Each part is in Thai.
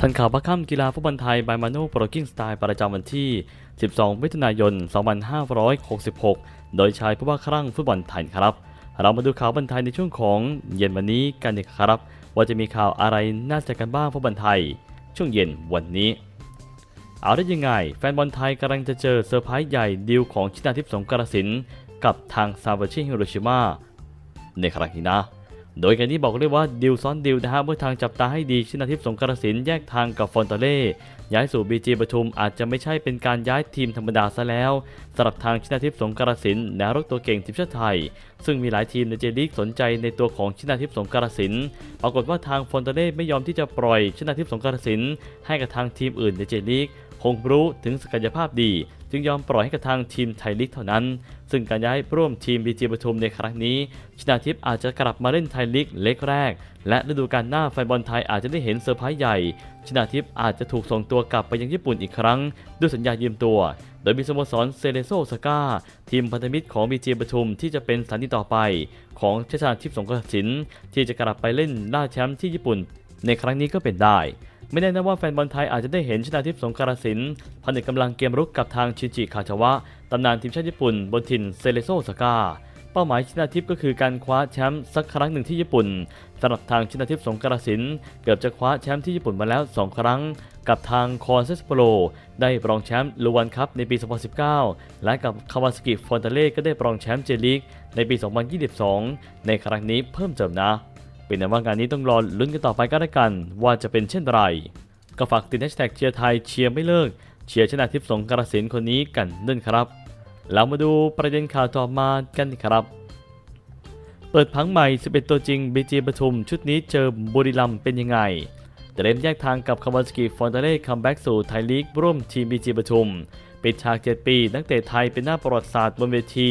ทันข่าวพักค่ำกีฬาฟุตบอลไทยบายมาโน่โปรกิ้งสไตล์ประจำวันที่ 12 มิถุนายน 2566 โดยชายผู้ว่าครั่งฟุตบอลไทยครับ เรามาดูข่าวบอลไทยในช่วงของเย็นวันนี้กันดีครับ ว่าจะมีข่าวอะไรน่าจะกันบ้างฟุตบอลไทย ช่วงเย็นวันนี้ เอาได้ยังไง แฟนบอลไทยกำลังจะเจอเซอร์ไพรส์ใหญ่ดีลของชินาทิพย์สงกรสินกับทางซาวาชิฮิโรชิมาในครั้งนี้นะ โดยการนี้บอกเลยว่าดิวซ้อนดิวนะฮะเมื่อทางจับตาให้ดีชินาทิพย์สงกรสินแยกทางกับฟอนตาเล่ ย้ายสู่บีจีปทุมอาจจะไม่ใช่เป็นการย้ายทีมธรรมดาซะแล้วสำหรับทางชินาทิพย์สงกรสินแนวรุกตัวเก่งทีมชาติไทย ซึ่งมีหลายทีมในเจลีกสนใจในตัวของชินาทิพย์สงกรสินปรากฏว่าทางฟอนเตเล่ไม่ยอมที่จะปล่อยชินาทิพย์สงกรสินให้กับทางทีมอื่นในเจลีกคงรู้ถึงศักยภาพดี จึงยอมปล่อยให้กับทางทีมไทยลีกเท่านั้น ซึ่งการย้ายร่วมทีมบีจีปทุมในครั้งนี้ ชนาทิพย์อาจจะกลับมาเล่นไทยลีกเล็กแรกและฤดูกาลหน้าแฟนบอลไทยอาจจะได้เห็นเซอร์ไพรส์ใหญ่ ชนาทิพย์อาจจะถูกส่งตัวกลับไปยังญี่ปุ่นอีกครั้ง ด้วยสัญญายืมตัว โดยมีสโมสรเซเลโซสกาทีมพันธมิตรของบีเจปทุมที่จะเป็นสถานีต่อไป ของชนาทิพย์สงกรสินที่จะกลับไปเล่นล่าแชมป์ที่ญี่ปุ่น ในครั้งนี้ก็เป็นได้ไม่แน่นะว่าแฟนบอลไทยอาจจะได้เห็นชนาทิพย์สงกรสินผนึกกำลังเกมรุกกับทางชินจิคาชาวะตำนานทีมชาติญี่ปุ่นบนถิ่นเซเลโซสกา ป้าหมายชนาทิพย์ก็คือการคว้าแชมป์สักครั้งหนึ่งที่ญี่ปุ่นสำหรับทางชนาทิพย์สงกรสินเกือบจะคว้าแชมป์ที่ญี่ปุ่นมาแล้ว 2 ครั้ง กับทางคอนเซสโปโลได้รองแชมป์ลูวันคัพในปี 2019 และกับคาวาสกิฟอนเตเล่ก็ได้รองแชมป์เจลีกในปี 2022 ในครั้งนี้เพิ่มเติมนะ เป็นนั้นว่างานนี้ต้องรอลุ้นกันต่อไปก็แล้วกัน ว่าจะเป็นเช่นไรก็ฝากติดแฮชแท็กเชียร์ไทยเชียร์ไม่เลิกเชียร์ชนะทิพย์สงกรสินคนนี้กันด้วยครับ เรามาดูประเด็นข่าวต่อมากันครับ เปิดพังใหม่ 11 ตัวจริงบีจีปทุม ชุดนี้เจอบุรีรัมเป็นยังไง เตรียมแยกทางกับคาวาสกิฟอนเตเล่คัมแบ็กสู่ไทยลีกร่วมทีมบีจีปทุม ปิดฉาก 7 ปี นักเตะไทยเป็นหน้าประวัติศาสตร์บนเวที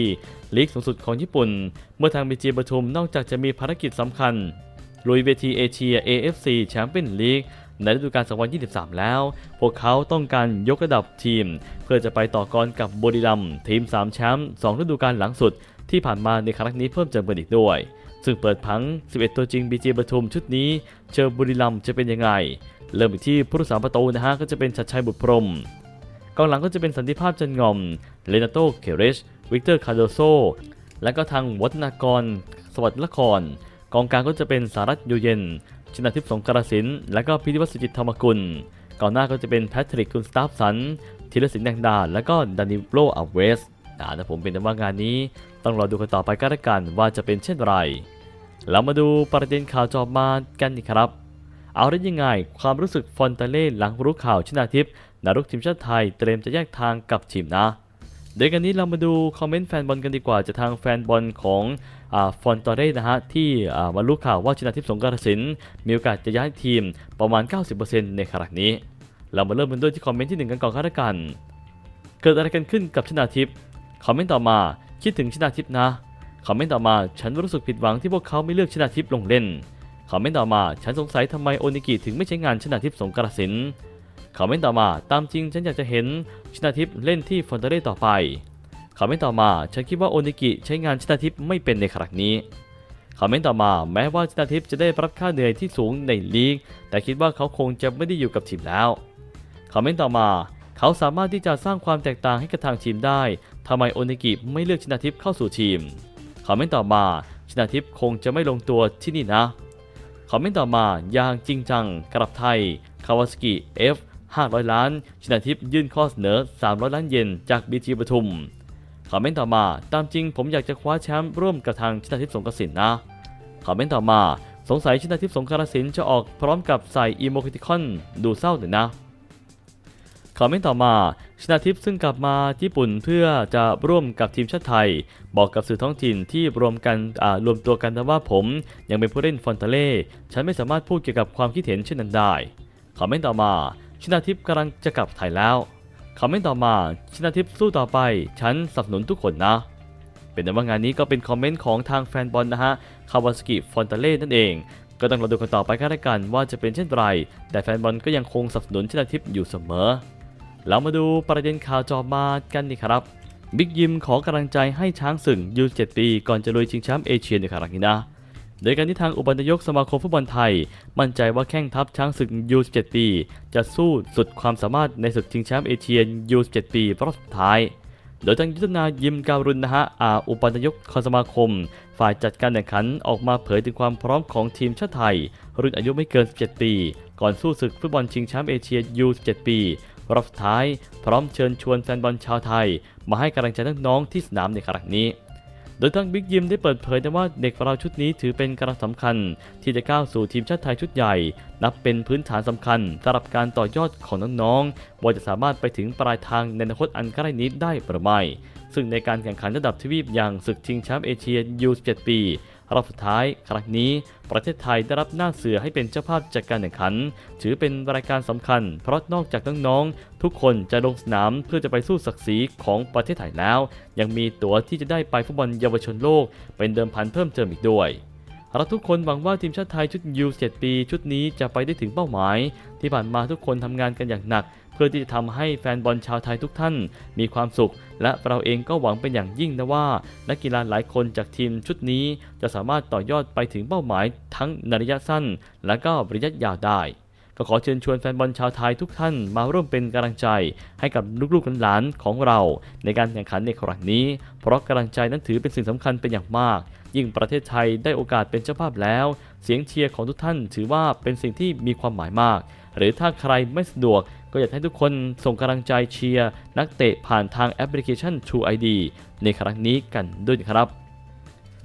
ลีกสูงสุดของญี่ปุ่น เมื่อทางบีจีปทุมนอกจากจะมีภารกิจสำคัญลุยเวทีเอเชีย AFC แชมเปี้ยนลีก ในฤดูกาล 2023 แล้ว พวกเขาต้องการยกระดับทีม เพื่อจะไปต่อกรกับบุรีรัมย์ทีม 3 แชมป์ 2 ฤดูกาลหลังสุด ที่ผ่านมาในครั้งนี้เพิ่มเติมเพิ่มอีกด้วย ซึ่งเปิดพัง 11 ตัวจริง BG ปทุมชุดนี้เจอบุรีรัมย์จะเป็นยังไง เริ่มที่ผู้รักษาประตูนะฮะก็จะเป็นชัดชัยบุตรพรมกองหลังก็จะเป็นสันติภาพจันงอม เลนาโตเคเรช วิกเตอร์คาร์โดโซ และก็ทางวัฒนากร สวัสดิ์ละคร กองกลางก็จะเป็นสารัตยูเย็น ชนะทิพย์สงกรสิน และก็พิธิวัฒน์สุจิตธรรมกุลก่องหน้าก็จะเป็นแพทริกคุณสตาฟสันธีรศิลป์แดงดาและก็ดานิโลอัลเวสนะแต่ผมเป็นว่างานนี้ ต้องรอดูกันต่อไปก็แล้วกันว่าจะเป็นเช่นไร เรามาดูประเด็นข่าวจอบมากันอีครับ เอาได้ยังไง ความรู้สึกฟอนตาเล่หลังรู้ข่าวชนาทิพย์นารุกทีมชาติไทยเตรียมจะแยกทางกับทีมนะโดยกันนี้เรามาดูคอมเมนต์แฟนบอลกันดีกว่าจากทางแฟนบอลของ ฟอนตอเร่นะฮะที่อ่ามารู้ข่าวว่าชนาทิพย์สงกรสินมีโอกาสจะย้ายทีมประมาณ 90%ในขณะนี้ เรามาเริ่มกันด้วยที่คอมเมนต์ที่หนึ่งกันก่อนก็แล้วกัน เกิดอะไรกันขึ้นกับชนาทิพย์คอมเมนต์ต่อมาคิดถึงชนาทิพย์นะคอมเมนต์ต่อมาฉันรู้สึกผิดหวังที่พวกเขาไม่เลือกชนาทิพย์ลงเล่นคอมเมนต์ต่อมาฉันสงสัยทำไมโอนิกิถึงไม่ใช้งานชนาทิพย์สงกรสินคอมเมนต์ต่อมาตามจริงฉันอยากจะเห็นชนาทิพย์เล่นที่ฟอนตาเร่ต่อไป คอมเมนต์ต่อมา ฉันคิดว่าโอนิกิใช้งานชนาทิพย์ไม่เป็นในครั้งนี้คอมเมนต์ต่อมาแม้ว่าชนาทิพย์จะได้รับค่าเหนื่อยที่สูงในลีก แต่คิดว่าเขาคงจะไม่ได้อยู่กับทีมแล้วคอมเมนต์ต่อมา เขาสามารถที่จะสร้างความแตกต่างให้กับทางทีมได้ทำไมโอนิกิไม่เลือกชนาทิพย์เข้าสู่ทีมคอมเมนต์ต่อมาชนาทิพย์คงจะไม่ลงตัวที่นี่นะคอมเมนต์ต่อมาอย่างจริงจังกลับไทยคาวาสกิ F 500 ล้านชนาทิพย์ยื่นข้อเสนอ 300 ล้านเยนจากบีจีปทุม คอมเมนต์ต่อมา ตามจริงผมอยากจะคว้าแชมป์ร่วมกับทางชนาทิพย์สงกรสินนะ คอมเมนต์ต่อมา สงสัยชนาทิพย์สงกรสินจะออกพร้อมกับใส่อีโมคิติคอนดูเศร้าหน่อยนะ คอมเมนต์ต่อมาชนาทิพย์ซึ่งกลับมาญี่ปุ่นเพื่อจะร่วมกับทีมชาติไทย บอกกับสื่อท้องถิ่นที่รวมกันรวมตัวกันว่าผม ยังเป็นผู้เล่นฟอนตาเล่ฉันไม่สามารถพูดเกี่ยวกับความคิดเห็นเช่นนั้นได้ คอมเมนต์ต่อมาชนาทิพย์กำลังจะกลับไทยแล้ว คอมเมนต์ต่อมาชนาทิพย์สู้ต่อไปฉันสนับสนุนทุกคนนะ เป็นแต่ว่างานนี้ก็เป็นคอมเมนต์ของทางแฟนบอลนะฮะคาวาสกิฟอนตาเล่นั่นเอง ก็ต้องรอดูกันต่อไปกันล้วกันว่าจะเป็นเช่นไร แต่แฟนบอลก็ยังคงสนับสนุนชนาทิพย์อยู่เสมอเรามาดูประเด็นข่าวจอมากันนี่ครับบิ๊กยิมขอกำลังใจให้ช้างศึกยู7ปี ก่อนจะลุยชิงแชมป์เอเชียในครั้งนี้นะ โดยการที่ทางอุปนายกสมาคมฟุตบอลไทย มั่นใจว่าแข้งทัพช้างศึก U17 ปี จะสู้สุดความสามารถในศึกชิงแชมป์เอเชีย U17 ปีรอบสุดท้าย โดยทางยุทธนายิมการุณนะฮะอาอุปนายกคสมาคม ฝ่ายจัดการแข่งขันออกมาเผยถึงความพร้อมของทีมชาติไทย รุ่นอายุไม่เกิน 17 ปี ก่อนสู้ศึกฟุตบอลชิงแชมป์เอเชีย U17 ปีรอบสุดท้าย พร้อมเชิญชวนแฟนบอลชาวไทย มาให้กำลังใจน้องๆที่สนามในครั้งนี้ โดยทางบิ๊กยิมได้เปิดเผยแต่ว่าเด็กเราชุดนี้ถือเป็นกำลังสำคัญ ที่จะก้าวสู่ทีมชาติไทยชุดใหญ่ นับเป็นพื้นฐานสำคัญสำหรับการต่อยอดของน้องๆว่าจะสามารถไปถึงปลายทางในอนาคตอันใกล้นี้ได้หรือไม่ซึ่งในการแข่งขันระดับทวีปอย่างศึกชิงแชมป์เอเชียยู17ปี รอบสุดท้าย ครั้งนี้ประเทศไทยได้รับหน้าเสือให้เป็นเจ้าภาพจัดการแข่งขัน ถือเป็นรายการสำคัญ เพราะนอกจากน้องๆทุกคนจะลงสนามเพื่อจะไปสู้ศักดิ์ศรีของประเทศไทยแล้ว ยังมีตั๋วที่จะได้ไปฟุตบอลเยาวชนโลก เป็นเดิมพันเพิ่มเติมอีกด้วย เราทุกคนหวังว่าทีมชาติไทยชุด U7 ปี ชุดนี้จะไปได้ถึงเป้าหมาย ที่ผ่านมาทุกคนทำงานกันอย่างหนัก เพื่อที่จะทำให้แฟนบอลชาวไทยทุกท่าน มีความสุข และเราเองก็หวังเป็นอย่างยิ่งนะว่า นักกีฬาหลายคนจากทีมชุดนี้ จะสามารถต่อยอดไปถึงเป้าหมาย ทั้งในระยะสั้น และก็ระยะยาวได้ ก็ขอเชิญชวนแฟนบอลชาวไทยทุกท่านมาร่วมเป็นกำลังใจให้กับลูกๆหลานๆของเราในการแข่งขันในครั้งนี้ เพราะกำลังใจนั้นถือเป็นสิ่งสำคัญเป็นอย่างมาก ยิ่งประเทศไทยได้โอกาสเป็นเจ้าภาพแล้ว เสียงเชียร์ของทุกท่านถือว่าเป็นสิ่งที่มีความหมายมาก หรือถ้าใครไม่สะดวกก็อยากให้ทุกคนส่งกำลังใจเชียร์นักเตะผ่านทางแอปพลิเคชัน True ID ในครั้งนี้กันด้วยครับ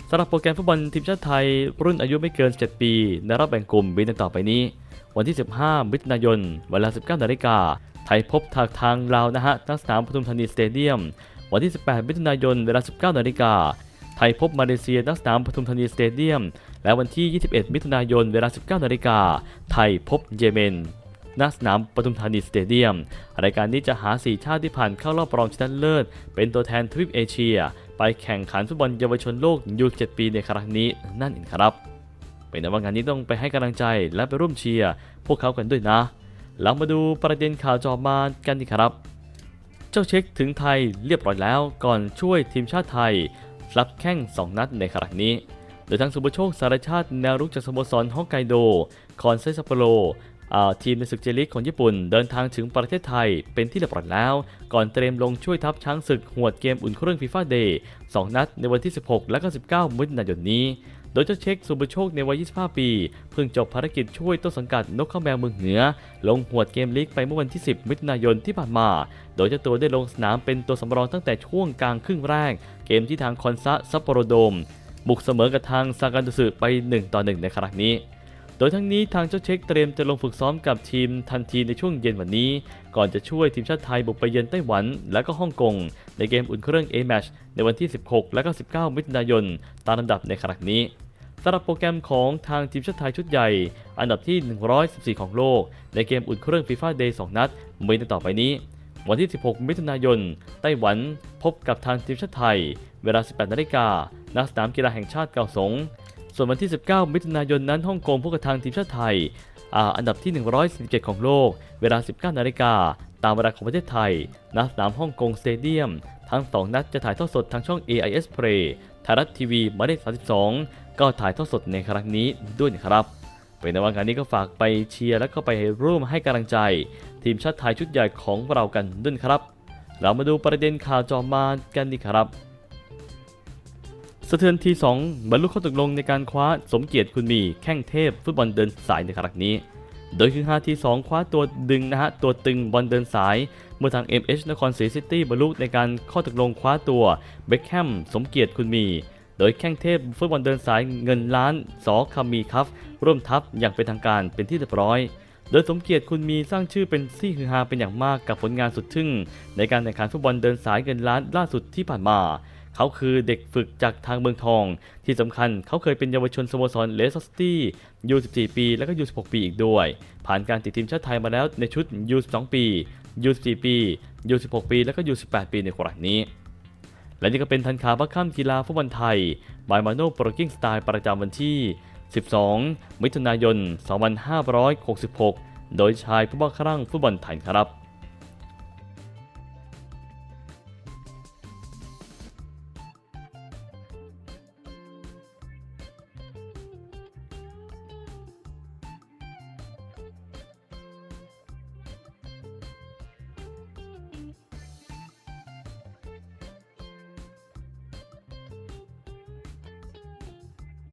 สำหรับโปรแกรมฟุตบอลทีมชาติไทยรุ่นอายุไม่เกิน 7 ปี ในรอบแบ่งกลุ่มบีดังต่อไปนี้ วันที่ 15 มิถุนายน เวลา 19นาฬิกา ไทยพบทางทางลาวนะฮะทั้งสนามปทุมธานีสเตเดียม วันที่ 18 มิถุนายน เวลา 19นาฬิกา ไทยพบมาเลเซียนักสนามปทุมธานีสเตเดียม และวันที่ 21 มิถุนายน เวลา 19นาฬิกา ไทยพบเยเมนณสนามปทุมธานีสเตเดียม รายการนี้จะหา 4 ชาติที่ผ่านเข้ารอบรองชนะเลิศ เป็นตัวแทนทวีปเอเชีย ไปแข่งขันฟุตบอลเยาวชนโลกยู7ปีในครั้งนี้นั่นเองครับ เป็นในว่างานนี้ต้องไปให้กำลังใจและไปร่วมเชียร์พวกเขากันด้วยนะ เรามาดูประเด็นข่าวจอมากันดีครับ เจ้าเช็คถึงไทยเรียบร้อยแล้วก่อนช่วยทีมชาติไทยรับแข้ง 2 นัดในครั้งนี้ โดยทางสุภโชคสารชาติแนวรุกจากสโมสรฮอกไกโด คอนเซซัปโปโรอ่าทีมในศึกเจลิกของญี่ปุ่นเดินทางถึงประเทศไทยเป็นที่เรียบร้อยแล้ว ก่อนเตรียมลงช่วยทัพช้างศึกหวดเกมอุ่นเครื่องฟีฟ่าเดย์2นัดในวันที่ 16 และก็19มิถุนายนนี้ โดยเจ้าเช็คสุภโชคในวัย 25 ปี เพิ่งจบภารกิจช่วยต้นสังกัดนกข้าวแมวเมืองเหนือ ลงหวดเกมลีกไปเมื่อวันที่ 10 มิถุนายนที่ผ่านมา โดยเจ้าตัวได้ลงสนามเป็นตัวสำรองตั้งแต่ช่วงกลางครึ่งแรก เกมที่ทางคอนซาซัปโปโรโดม บุกเสมอกับทางซากันตุสึไป 1 ต่อ 1 ในครั้งนี้ ดยทั้งนี้ทางเจ้าเช็คเตรียมจะลงฝึกซ้อมกับทีมทันทีในช่วงเย็นวันนี้ ก่อนจะช่วยทีมชาติไทยบุกไปเยือนไต้หวัน และก็ฮ่องกง ในเกมอุ่นเครื่อง A-Match ในวันที่ 16 และก็ 19 มิถุนายน ตามลำดับในครั้งนี้สำหรับโปรแกรมของทางทีมชาติไทยชุดใหญ่ อันดับที่ 114 ของโลก ในเกมอุ่นเครื่อง FIFA Day 2นัดมีดังต่อไปนี้ วันที่ 16 มิถุนายน ไต้หวันพบกับทางทีมชาติไทย เวลา 18 นาฬิกาณสนามกีฬาแห่งชาติเกาสง ส่วนวันที่ 19 มิถุนายนนั้นฮ่องกงพบกับทางทีมชาติไทยอาอันดับที่ 147 ของโลก เวลา 19 นาฬิกา ตามเวลาของประเทศไทย ณ สนามฮ่องกงสเตเดียม ทั้ง 2 นัดจะถ่ายทอดสดทางช่อง AIS Play ไทยรัฐทีวีหมายเลข32 ก็ถ่ายทอดสดในครั้งนี้ด้วยนะครับเป็นในวันงานนี้ก็ฝากไปเชียร์และก็ไปร่วมให้กำลังใจ ทีมชาติไทยชุดใหญ่ของเรากันด้วยครับ เรามาดูประเด็นข่าวจอมากันดีครับ สะเทือนทีสองบรรลุข้อตกลงในการคว้าสมเกียรติคุณมีแข้งเทพฟุตบอลเดินสายในครั้งนี้ โดยคือฮาทีสองคว้าตัวดึงนะฮะตัวตึงบอลเดินสาย เมื่อทาง MH นครศรีซิตี้บรรลุในการข้อตกลงคว้าตัวเบคแฮมสมเกียรติคุณมี โดยแข้งเทพฟุตบอลเดินสายเงินล้านสอคามีครับร่วมทัพอย่างเป็นทางการเป็นที่เรียบร้อยโดยสมเกียรติคุณมีสร้างชื่อเป็นที่ฮือฮาเป็นอย่างมากกับผลงานสุดทึ่ง ในการแข่งขันฟุตบอลเดินสายเงินล้านล่าสุดที่ผ่านมา เขาคือเด็กฝึกจากทางเมืองทอง ที่สำคัญเขาเคยเป็นเยาวชนสโมสรเลสซิตี้ยู14 ปี และก็ยู16 ปีอีกด้วย ผ่านการติดทีมชาติไทยมาแล้วในชุดยู12 ปียู14 ปียู16 ปี และก็ยู18 ปีในครั้งนี้ และนี่ก็เป็นทันข่าวบัคค่ำกีฬาฟุตบอลไทยบายมาโน่โปรกิ้งสไตล์ประจำวันที่ 12 มิถุนายน 2566 โดยชายผู้บ้าคลั่งฟุตบอลไทยครับ